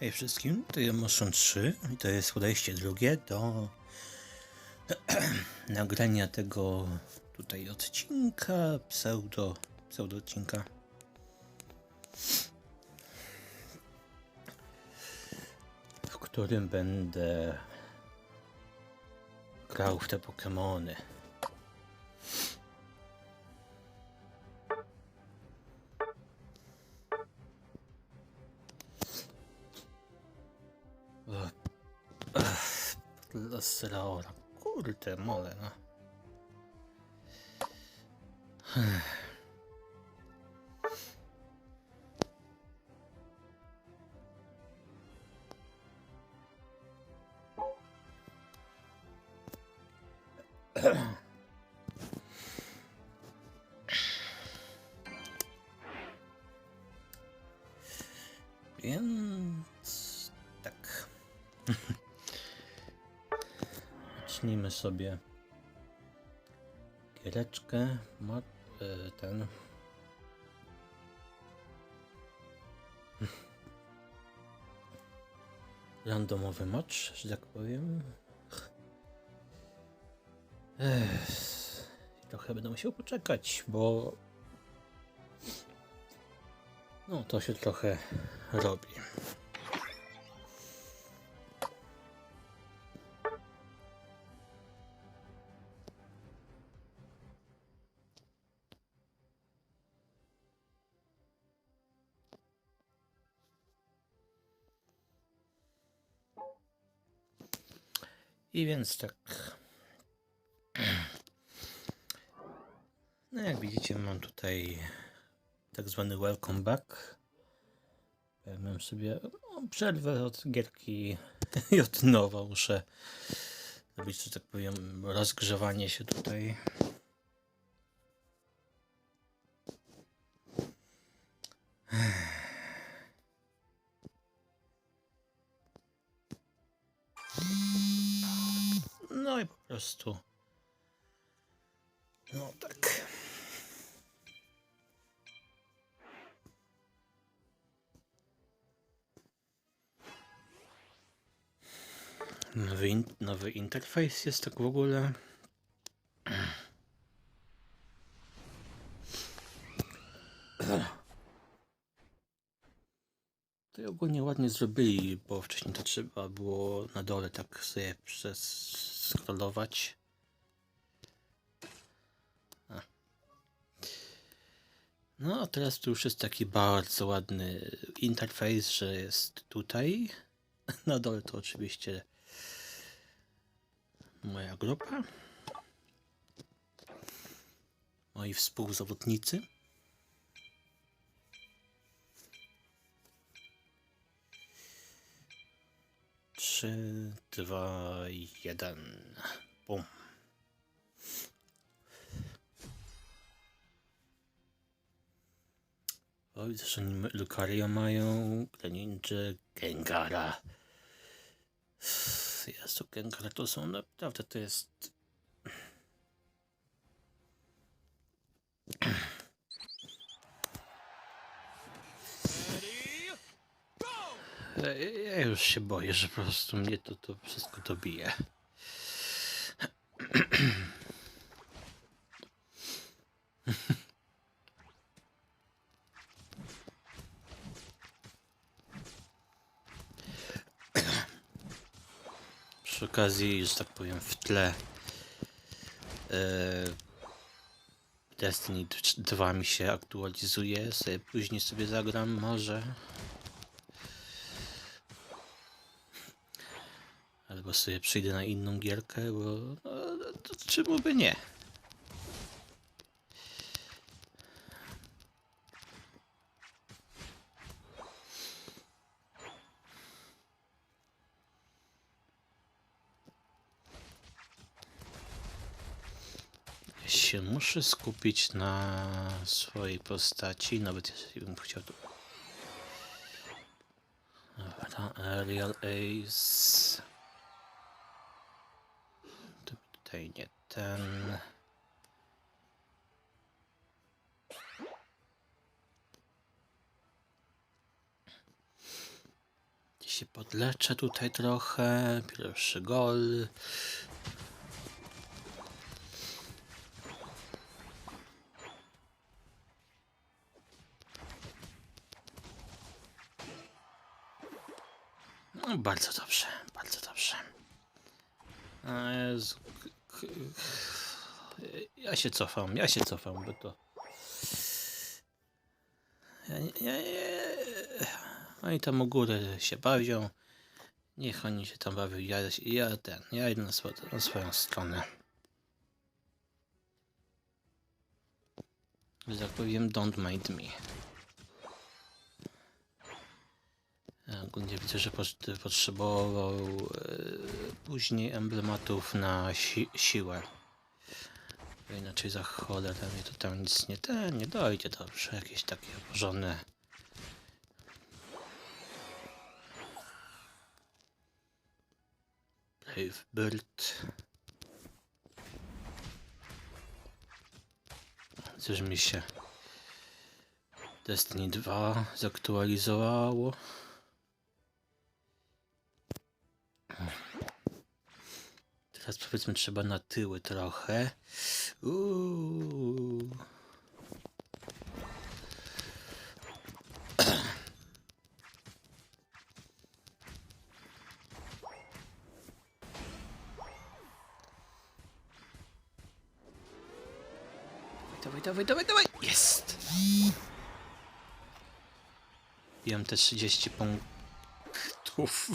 Hej wszystkim, to jest Motion 3 i to jest podejście drugie do nagrania tego tutaj odcinka, pseudo, pseudo odcinka. W którym będę grał w te だすらおらコールってもだよな。Ahem. Zacznijmy sobie giereczkę. Y, ten. Randomowy mecz, że tak powiem. Ech, trochę będę musiał poczekać, bo. No, to się trochę robi. I więc tak. No jak widzicie mam tutaj tak zwany welcome back. Mam sobie no, przerwę od gierki i od nowa muszę zrobić, że tak powiem, rozgrzewanie się tutaj. Po prostu. No tak. Nowy, in, nowy interfejs jest tak w ogóle. To ogólnie ładnie zrobili, bo wcześniej to trzeba było na dole tak sobie przez scrollować. No a teraz tu już jest taki bardzo ładny interfejs, że jest tutaj. Na dole to oczywiście moja grupa. Moi współzawodnicy. Trzy, dwa, jeden. Bum. O, widzę, że oni Lucario mają, Greninja, Gengara. Jezu, Gengara to są naprawdę, to jest... Ja już się boję, że po prostu mnie to, to wszystko dobije. Przy okazji, że tak powiem, w tle e, Destiny 2 mi się aktualizuje, sobie później sobie zagram może. Albo sobie przyjdę na inną gierkę, bo no, to czemu by nie? Muszę skupić na swojej postaci, nawet jeśli bym chciał tu... Dobra, Aerial Ace... To tutaj nie ten... Gdzieś się podleczę tutaj trochę. Pierwszy gol. No, bardzo dobrze, bardzo dobrze. Ja się cofam, ja się cofam, bo to... Ja, ja, oni tam u góry się bawią. Niech oni się tam bawią. Ja, ja ten, ja idę na, swo, na swoją stronę. Że tak powiem, don't mind me. Widzę, że pot- potrzebował e, później emblematów na si siłę. Inaczej za cholerę mnie to tam nic nie ten, nie dojdzie dobrze. Jakieś takie porządne. Brave Bird. Coś mi się Destiny 2 zaktualizowało. Teraz powiedzmy trzeba na tyły trochę. Uuu. Dawaj, dawaj, dawaj, dawaj! Jest! Jem te 30 punktów.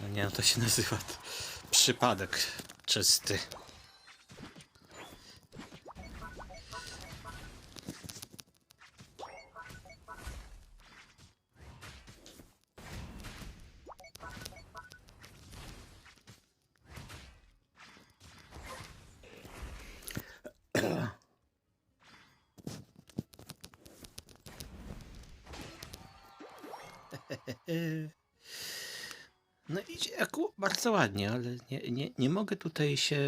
Nie, no to się nazywa przypadek czysty. Bardzo ładnie, ale nie, nie, nie mogę tutaj się...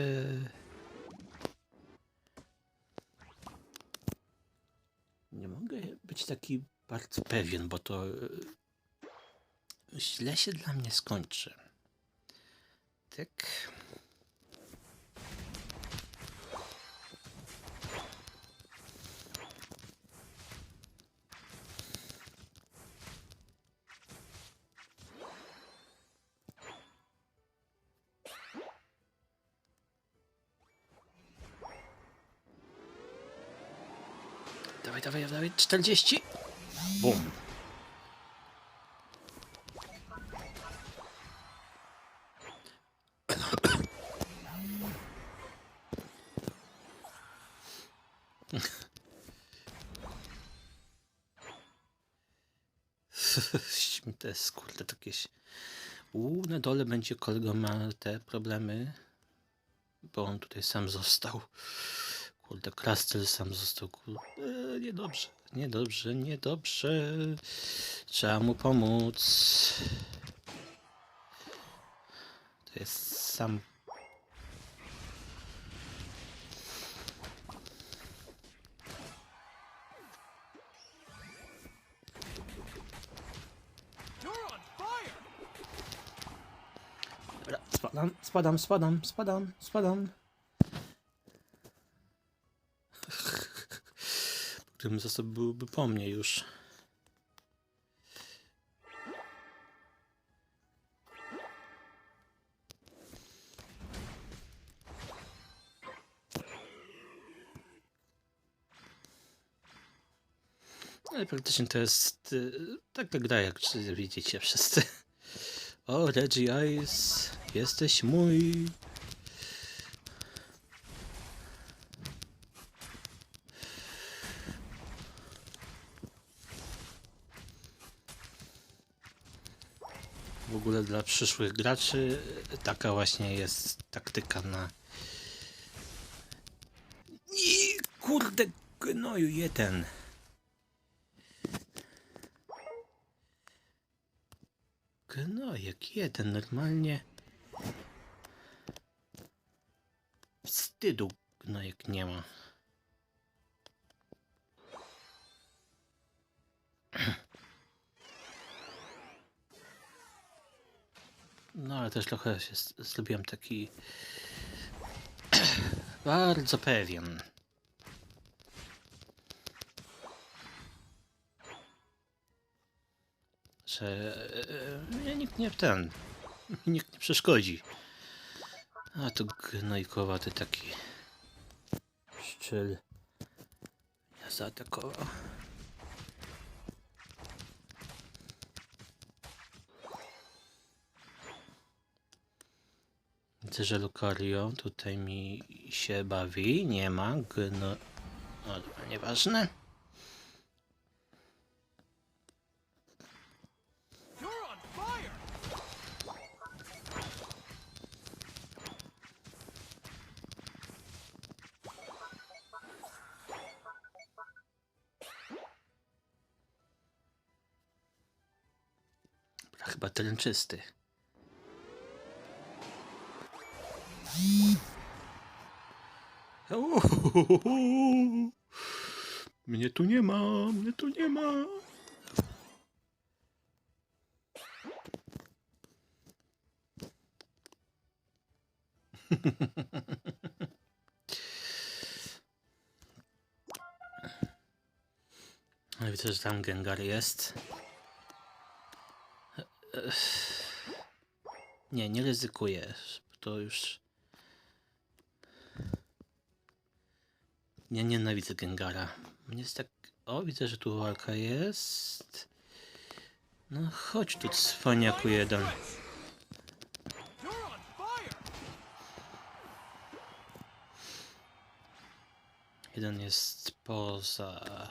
Nie mogę być taki bardzo pewien, bo to e, źle się dla mnie skończy. Tak. Dawaj, dawaj, dawaj, 40. Bum. to jest kurde to jakieś... Uuu, na dole będzie kolega ma te problemy, bo on tutaj sam został. Kurde, Krastel sam został. Kurde, niedobrze, niedobrze, niedobrze. Trzeba mu pomóc. To jest sam. Spadam, spadam, spadam, spadam, spadam. Gdybym został byłby po mnie już. Ale praktycznie to jest y, taka gra, jak widzicie wszyscy. O, Reggie Ice, jesteś mój. W ogóle dla przyszłych graczy taka właśnie jest taktyka na... I kurde, gnoju jeden. Gnojek jeden, normalnie... Wstydu gnojek nie ma. No ale też trochę się zrobiłem taki bardzo pewien. Że e, mnie nikt nie w ten, nikt nie przeszkodzi. A tu gnojkowaty taki szczyl mnie zaatakował. Widzę, że Lucario tutaj mi się bawi. Nie ma gno... No nieważne. Chyba teren czysty. Mnie tu nie ma, mnie tu nie ma. Ale Widzę, że tam Gengar jest. Nie, nie ryzykuję. To już. Nie nienawidzę Gengara. Mnie jest tak. O, widzę, że tu walka jest. No chodź tu, cwaniaku jeden. Jeden jest poza.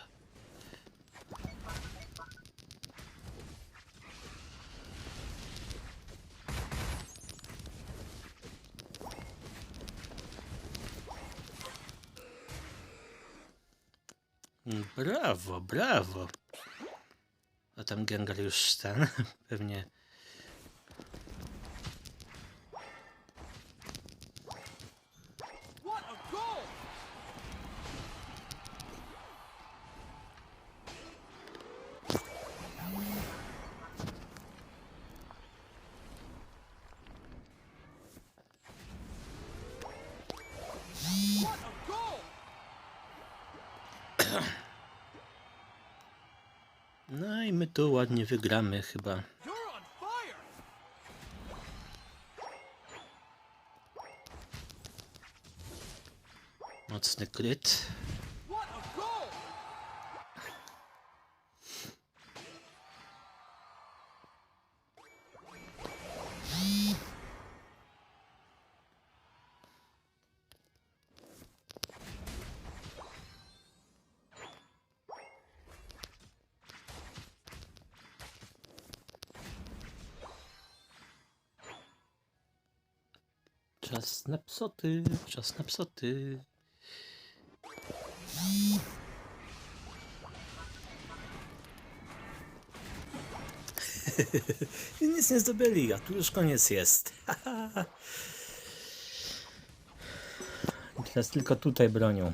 Brawo, brawo. A tam Gengar już ten pewnie. Tu ładnie wygramy chyba. Mocny kryt. Czas na psoty, czas na psoty. I Nic nie zdobyli, a tu już koniec jest. Teraz tylko tutaj bronią.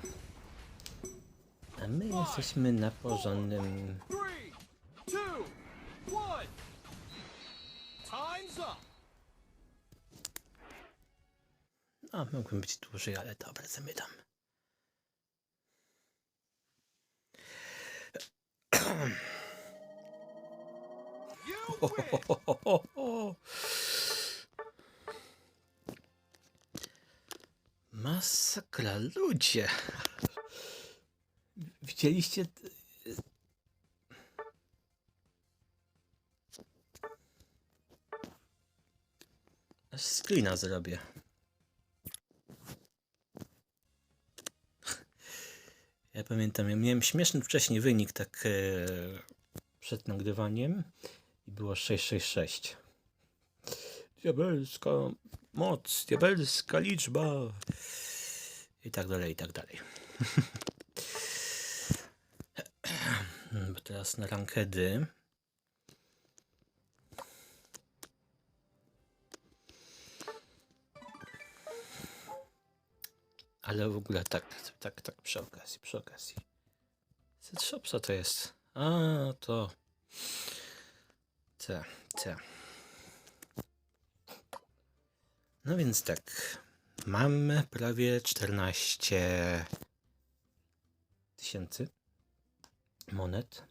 A my jesteśmy na porządnym. Three, two, one. Time's up. A, mogłem być dłużej, ale dobra, zamykam. Masakra, ludzie! Widzieliście? screena zrobię. Ja pamiętam, ja miałem śmieszny wcześniej wynik tak e, przed nagrywaniem i było 666. Diabelska moc, diabelska liczba i tak dalej, i tak dalej. Bo teraz na rankedy. Ale w ogóle tak, tak, tak, przy okazji, przy okazji. Co to jest? A, to. Te, te. No więc tak. Mamy prawie 14 tysięcy monet.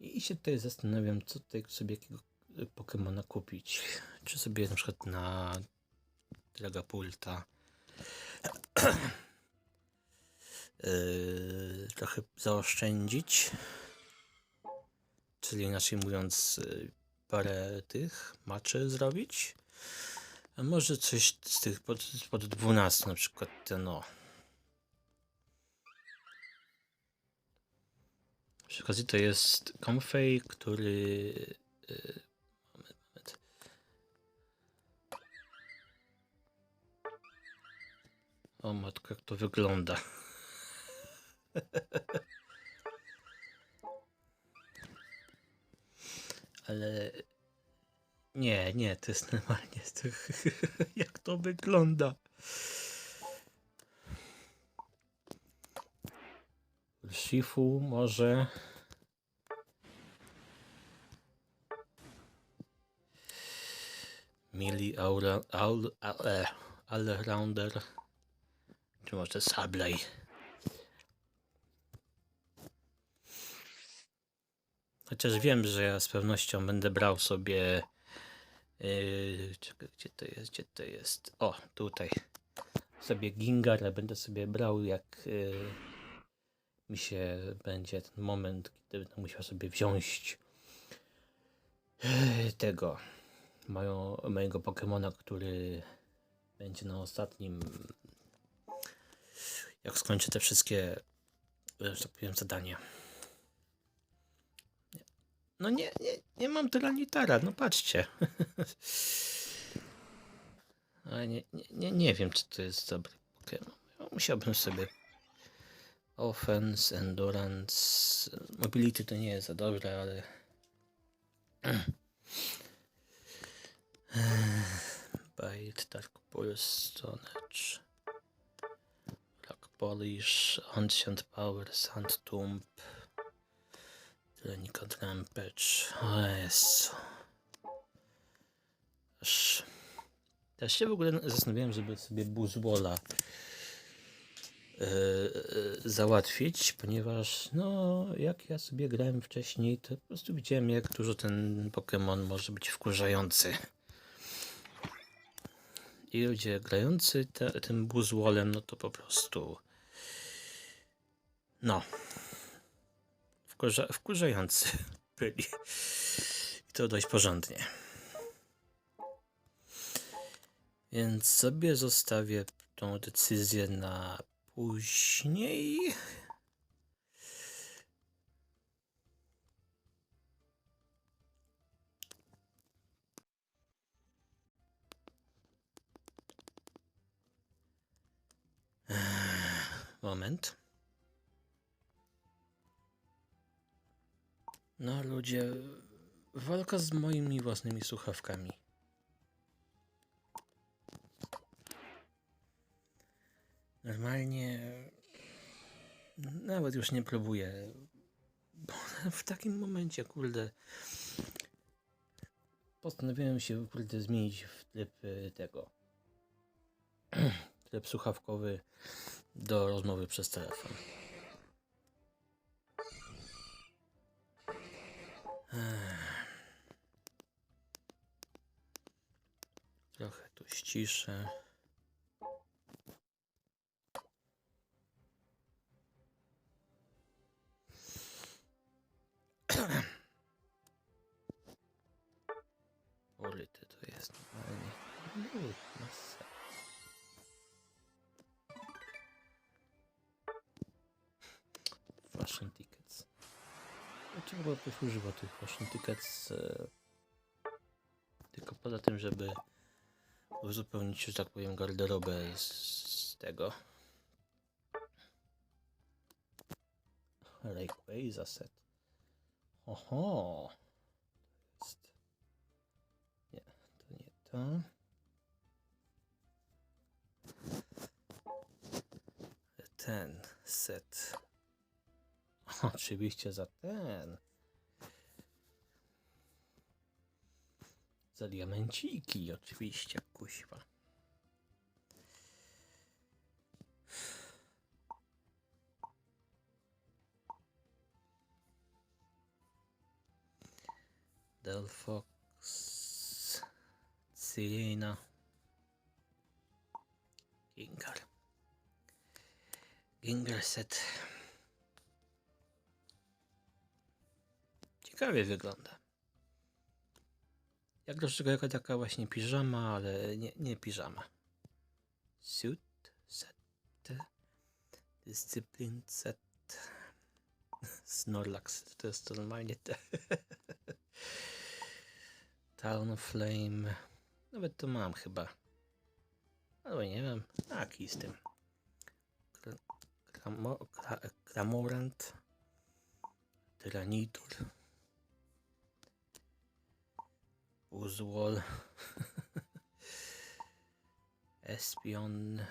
I się tutaj zastanawiam, co tutaj sobie jakiego Pokemona kupić. Czy sobie na przykład na Dragapulta yy, trochę zaoszczędzić. Czyli inaczej mówiąc, yy, parę tych maczy zrobić. A może coś z tych pod, pod 12, na przykład ten o. Przy okazji to jest Comfey, który. Yy, O matko, jak to wygląda. Ale nie, nie, to jest normalnie. Jak to wygląda? Shifu może. Mili Aura, Aul, ale, Allrounder. Czy może Sablej? Chociaż wiem, że ja z pewnością będę brał sobie. Yy, czekaj, gdzie to jest? Gdzie to jest? O, tutaj. Sobie Gingara będę sobie brał, jak yy, mi się będzie ten moment, kiedy będę musiał sobie wziąć yy, tego. Mojego Pokemona, który będzie na ostatnim. Jak skończę te wszystkie, że tak powiem, zadania. No nie, nie, nie mam Tyranitar, no patrzcie. Ale nie, nie, nie, nie wiem, czy to jest dobry Pokémon. No, Musiałbym sobie Offense, Endurance, Mobility to nie jest za dobre, ale Bite, Dark Pulse, Stone Edge, Rock Polish, Ancient Power, Sand Tomb, Tyrannical Rampage. O Jezu. Aż... Też się w ogóle zastanawiałem, żeby sobie Buzwola yy, yy, załatwić, ponieważ no, jak ja sobie grałem wcześniej, to po prostu widziałem, jak dużo ten Pokémon może być wkurzający. I ludzie grający te, tym Buzwolem, no to po prostu no wkurza, wkurzający byli. I to dość porządnie. Więc sobie zostawię tą decyzję na później. Moment. No ludzie, walka z moimi własnymi słuchawkami. Normalnie nawet już nie próbuję. Bo w takim momencie, kurde, postanowiłem się, kurde, zmienić w tryb y, tego. tryb słuchawkowy do rozmowy przez telefon. Trochę tu ściszę. Tych fashion tickets? E, tylko poza tym, żeby uzupełnić, że tak powiem, garderobę z, z tego. Lakeway za set. Oho! To jest... Nie, to nie to. Ten set. Oczywiście za ten. Za diamenciki oczywiście, kuźwa. Delphox, Cyrena, Gingar. Gingar set. Ciekawie wygląda. Jak do jako taka właśnie piżama, ale nie, nie piżama. Suit, set, dyscyplin, set, Snorlax, to jest normalnie te. Talonflame, nawet to mam chyba. Albo nie wiem, taki z tym. Kra- Kramo, kra, Kramorant, Tyranitur. Uzwol, Espion,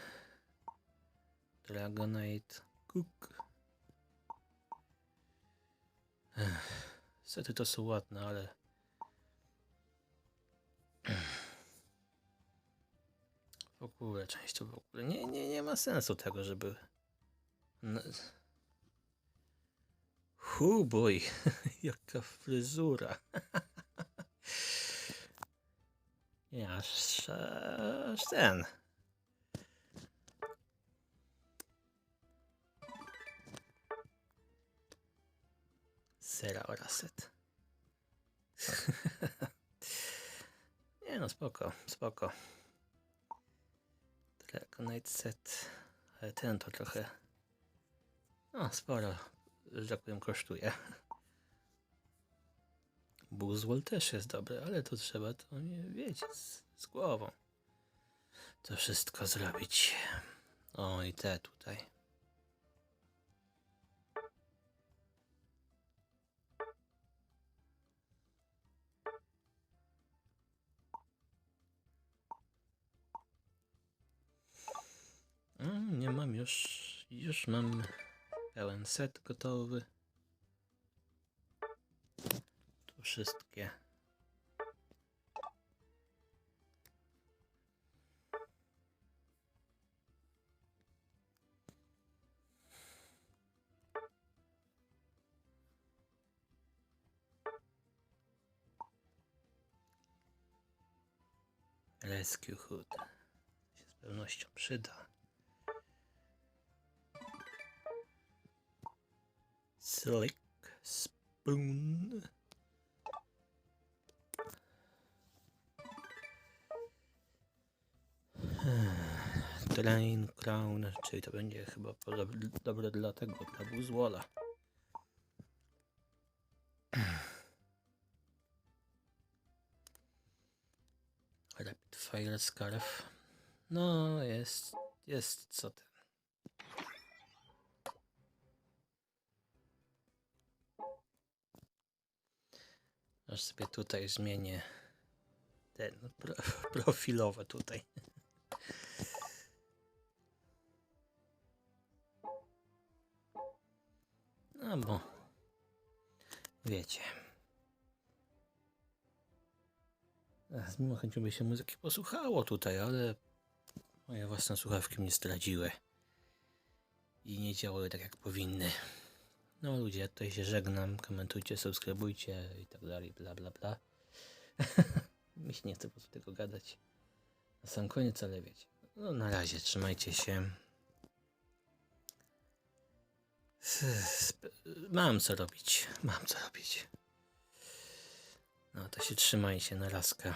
Dragonite, Cook. Sety to są ładne, ale w ogóle część to w ogóle nie, nie, nie ma sensu tego, żeby no. Boj, jaka fryzura. Nie, aż, aż ten. Sera Oraset. Nie no, spoko, spoko. Dragonite set. Ale ten to trochę... No, sporo, że tak powiem, kosztuje. Buzwol też jest dobry, ale to trzeba to, nie wiecie, z, z głową. To wszystko zrobić. O, i te tutaj. Mm, nie mam już, już mam pełen set gotowy. Wszystkie. Rescue Hood się z pewnością przyda. Slick Spoon. Drain Crown, czyli to będzie chyba dobre dla tego, dla Buzwola. Rapid Fire Scarf. No, jest, jest co ten. Aż sobie tutaj zmienię ten pro, profilowe tutaj. Bo wiecie. Z miłą chęcią by się muzyki posłuchało tutaj, ale moje własne słuchawki mnie zdradziły i nie działały tak jak powinny. No ludzie, ja tutaj się żegnam, komentujcie, subskrybujcie i tak dalej, bla bla bla. Mi się nie chce po prostu tego gadać. Na sam koniec, ale wiecie. No na razie, trzymajcie się. Mam co robić, mam co robić. No to się trzymajcie, na razka.